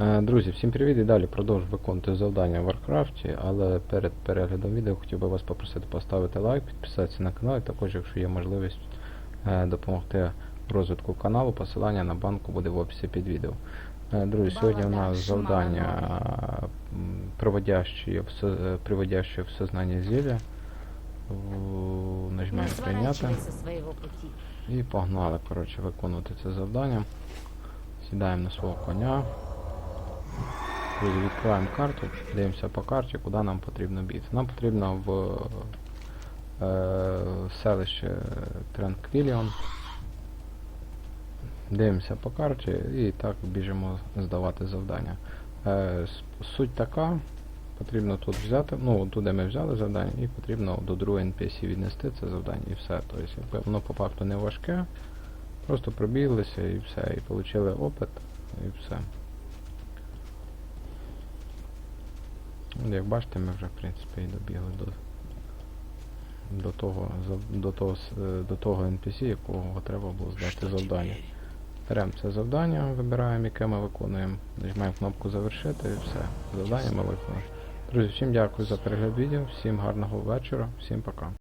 Е, Друзі, всім привіт і далі продовжу виконувати завдання в Варкрафті, але перед переглядом відео хотів би вас попросити поставити лайк, підписатися на канал і також, якщо є можливість е, допомогти розвитку каналу, посилання на банку буде в описі під відео. Е, Друзі, сьогодні у нас завдання м, приводящее в, со- приводящее в сознание зілля. Нажмемо прийняти. І погнали, коротше, виконувати це завдання. Сідаємо на свого коня. Друзі, відкриваємо карту, дивимося по карті, куди нам потрібно бігти. Нам потрібно в е, селище Транквіліон. Дивимося по карті і так біжимо здавати завдання. Е, суть така, потрібно тут взяти, ну туди ми взяли завдання, і потрібно до другої NPC віднести це завдання і все. Тобто, воно по факту не важке, просто пробіглися і все, і отримали опит, і все. Як бачите, ми вже в принципі і добігли до, до того, до того, е, до того NPC, якого треба було здати завдання. Беремо це завдання, вибираємо, яке ми виконуємо, нажимаємо кнопку завершити і все. Завдання ми виконали. Друзі, всім дякую за перегляд відео, всім гарного вечора, всім пока.